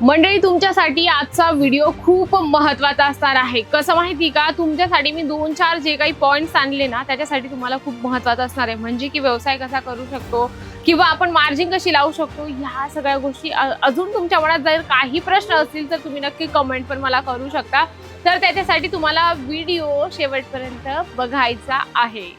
मंडळी तुमच्यासाठी आजचा व्हिडिओ खूप महत्त्वाचा असणार आहे. कसं माहिती का? तुमच्यासाठी मी दोन चार जे काही पॉईंट्स आणले ना त्याच्यासाठी तुम्हाला खूप महत्वाचं असणार आहे. म्हणजे की व्यवसाय कसा करू शकतो किंवा आपण मार्जिन कशी लावू शकतो ह्या सगळ्या गोष्टी अजून तुमच्या मनात जर काही प्रश्न असतील तर तुम्ही नक्की कमेंट पण मला करू शकता. तर त्याच्यासाठी तुम्हाला व्हिडिओ शेवटपर्यंत बघायचा आहे.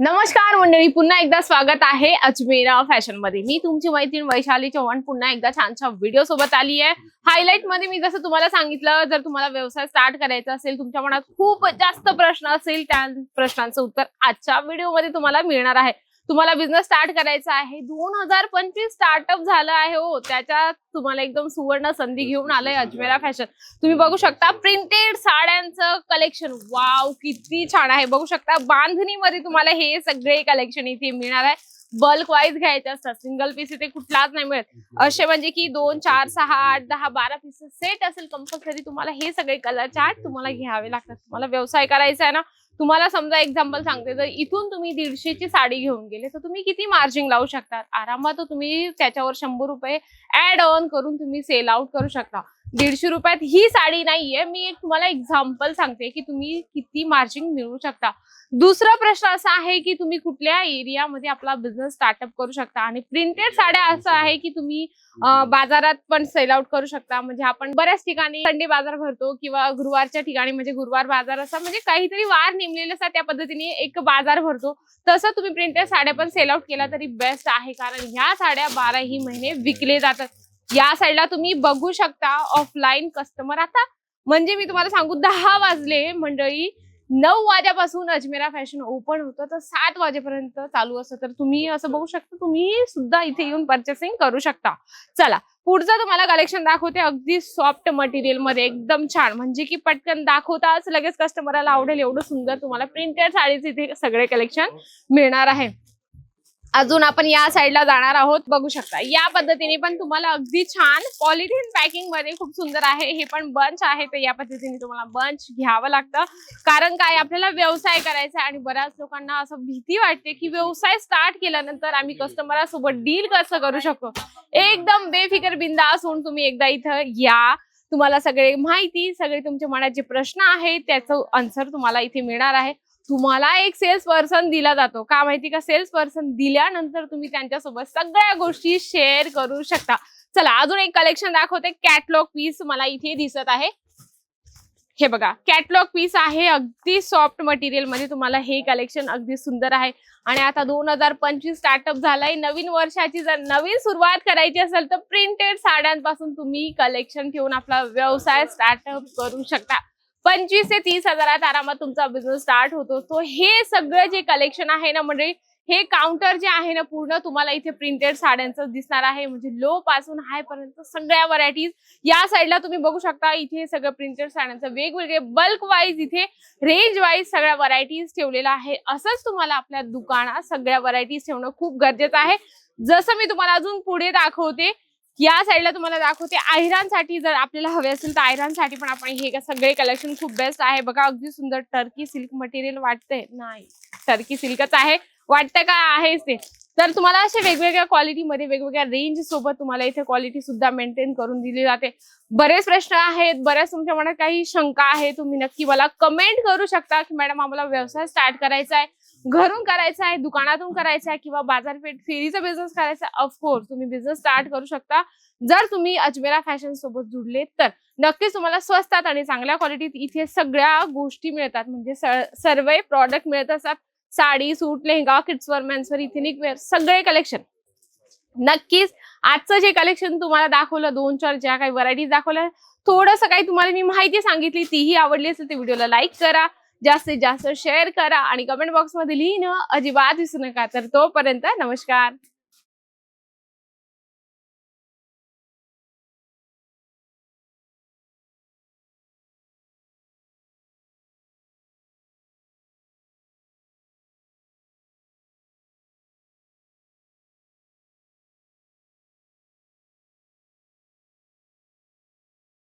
नमस्कार मंडळी पुन्हा एकदा स्वागत आहे अजमेरा फॅशनमध्ये मी तुमची मैत्रीण वैशाली चव्हाण. पुन्हा एकदा छान छान व्हिडिओ सोबत आली आहे. हायलाइटमध्ये मी जसं तुम्हाला सांगितलं जर तुम्हाला व्यवसाय स्टार्ट करायचा असेल तुमच्या मनात खूप जास्त प्रश्न असेल त्या प्रश्नांचं उत्तर आजच्या व्हिडिओमध्ये तुम्हाला मिळणार आहे. तुम्हाला बिझनेस स्टार्ट करायचा आहे. दोन हजार पंचवीस स्टार्टअप झालं आहे हो. त्याच्यात तुम्हाला एकदम सुवर्ण संधी घेऊन आलंय अजमेरा फॅशन तुम्ही बघू शकता प्रिंटेड साड्यांचं कलेक्शन वाव किती छान आहे. बघू शकता बांधणीमध्ये तुम्हाला हे सगळे कलेक्शन इथे मिळणार आहे. बल्क वाईज घ्यायचे असतात. सिंगल पीस इथे कुठलाच नाही मिळत. असे म्हणजे की दोन चार सहा आठ दहा बारा पीसेस सेट असेल कंपल्सरी तुम्हाला हे सगळे कलर चार्ट तुम्हाला घ्यावे लागतात. तुम्हाला व्यवसाय करायचा आहे ना तुम्हाला समजा एक्झाम्पल सांगते जर इथून तुम्ही दीडशेची साडी घेऊन गेले तर तुम्ही किती मार्जिन लावू शकतात? आरामात तुम्ही त्याच्यावर शंभर रुपये ऍड ऑन करून तुम्ही सेल आउट करू शकता. दीडशे रुपयात ही साडी नाहीये. मी एक तुम्हाला एक्झाम्पल सांगते की तुम्ही किती मार्जिन मिळवू शकता. दुसरा प्रश्न असा आहे की तुम्ही कुठल्या एरियामध्ये आपला बिझनेस स्टार्टअप करू शकता आणि प्रिंटेड साड्या असं आहे की तुम्ही अं, बाजारात पण सेल आउट करू शकता. म्हणजे आपण बऱ्याच ठिकाणी संडे बाजार भरतो किंवा गुरुवारच्या ठिकाणी म्हणजे गुरुवार बाजार असा म्हणजे काहीतरी वार नेमलेले असतात त्या पद्धतीने एक बाजार भरतो. तसं तुम्ही प्रिंटेड साड्या पण सेल आउट केला तरी बेस्ट आहे. कारण ह्या साड्या बाराही महिने विकले जातात. या साईडला तुम्ही बघू शकता ऑफलाईन कस्टमर आता म्हणजे मी तुम्हाला सांगू दहा वाजले मंडळी. नऊ वाजेपासून अजमेरा फॅशन ओपन होतं. तर सात वाजेपर्यंत चालू असतं. तर तुम्ही असं बघू शकता तुम्ही सुद्धा इथे येऊन परचेसिंग करू शकता. चला पुढचं तुम्हाला कलेक्शन दाखवते अगदी सॉफ्ट मटेरियलमध्ये एकदम छान. म्हणजे की पटकन दाखवताच लगेच कस्टमरला आवडेल एवढं सुंदर तुम्हाला प्रिंटेड साडीचे इथे सगळे कलेक्शन मिळणार आहे. अजून आपण या साईडला जाणार आहोत बघू शकता. या पद्धतीने पण तुम्हाला अगदी छान पॉलिथिन पॅकिंगमध्ये खूप सुंदर आहे. हे पण बंच आहे तर या पद्धतीने तुम्हाला बंच घ्यावं लागतं. कारण काय आपल्याला व्यवसाय करायचा आहे आणि बऱ्याच लोकांना असं भीती वाटते की व्यवसाय स्टार्ट केल्यानंतर आम्ही कस्टमरासोबत डील कसं करू शकतो? एकदम बेफिकर बिंदास होऊन तुम्ही एकदा इथं या. तुम्हाला सगळे माहिती सगळे तुमच्या मनाचे प्रश्न आहेत त्याचं आन्सर तुम्हाला इथे मिळणार आहे. तुम्हाला एक सेल्स पर्सन दिला जातो. का माहिती का? सेल्स पर्सन दिल्यानंतर तुम्ही त्यांच्यासोबत सगळ्या गोष्टी शेअर करू शकता. चला अजून एक कलेक्शन दाखवते. कॅटलॉग पीस मला इथे दिसत आहे. हे बघा कॅटलॉग पीस आहे अगदी सॉफ्ट मटेरियलमध्ये. तुम्हाला हे कलेक्शन अगदी सुंदर आहे. आणि आता दोन हजार पंचवीस स्टार्टअप झालाय. नवीन वर्षाची जर नवीन सुरुवात करायची असेल तर प्रिंटेड साड्यांपासून तुम्ही कलेक्शन ठेवून आपला व्यवसाय स्टार्टअप करू शकता. पंचवीस ते तीस हजारात आरामात तुमचा बिझनेस स्टार्ट होतो. तो हे सगळं जे कलेक्शन आहे ना म्हणजे हे काउंटर जे आहे ना पूर्ण तुम्हाला इथे प्रिंटेड साड्यांचं दिसणार आहे. म्हणजे लो पासून हाय पर्यंत सगळ्या व्हरायटीज या साईडला तुम्ही बघू शकता. इथे सगळं प्रिंटेड साड्यांचं वेगवेगळे बल्क वाईज इथे रेंज वाईज सगळ्या व्हरायटीज ठेवलेल्या आहे. असंच तुम्हाला आपल्या दुकानात सगळ्या व्हरायटीज ठेवणं खूप गरजेचं आहे. जसं मी तुम्हाला अजून पुढे दाखवते या साईडला तुम्हाला दाखवते. आयरानसाठी जर आपल्याला हवे असेल तर आयरानसाठी पण आपण हे सगळे कलेक्शन खूप बेस्ट आहे. बघा अगदी सुंदर टर्की सिल्क मटेरियल वाटतंय. नाही टर्की सिल्कच आहे. वाटतं का? आहेच ते. तर तुम्हाला असे वेगवेगळ्या क्वालिटीमध्ये वेगवेगळ्या रेंज सोबत तुम्हाला इथे क्वालिटी सुद्धा मेंटेन करून दिली जाते. बरेच प्रश्न आहेत. बऱ्याच तुमच्या मनात काही शंका आहे. तुम्ही नक्की मला कमेंट करू शकता की मॅडम आम्हाला व्यवसाय स्टार्ट करायचा आहे. घरून करायचा आहे दुकानातून करायचा आहे किंवा बाजारपेठ फेरीचा बिझनेस करायचा आहे ऑफकोर्स तुम्ही बिझनेस स्टार्ट करू शकता. जर तुम्ही अजमेरा फॅशन सोबत जुडले तर नक्कीच तुम्हाला स्वस्तात आणि चांगल्या क्वालिटीत इथे सगळ्या गोष्टी मिळतात. म्हणजे सर्व प्रॉडक्ट मिळत असतात. साडी सूट लेहंगा किड्सवर मेन्सवर इथेनिक वेअर सगळे कलेक्शन नक्कीच आजचं जे कलेक्शन तुम्हाला दाखवलं दोन चार ज्या काही व्हरायटीज दाखवल्या थोडंसं काही तुम्हाला मी माहिती सांगितली तीही आवडली असेल तर व्हिडिओला लाईक करा. जास्तीत जास्त शेअर करा आणि कमेंट बॉक्समध्ये लिहिणं अजिबात विसरू नका. तर तोपर्यंत नमस्कार.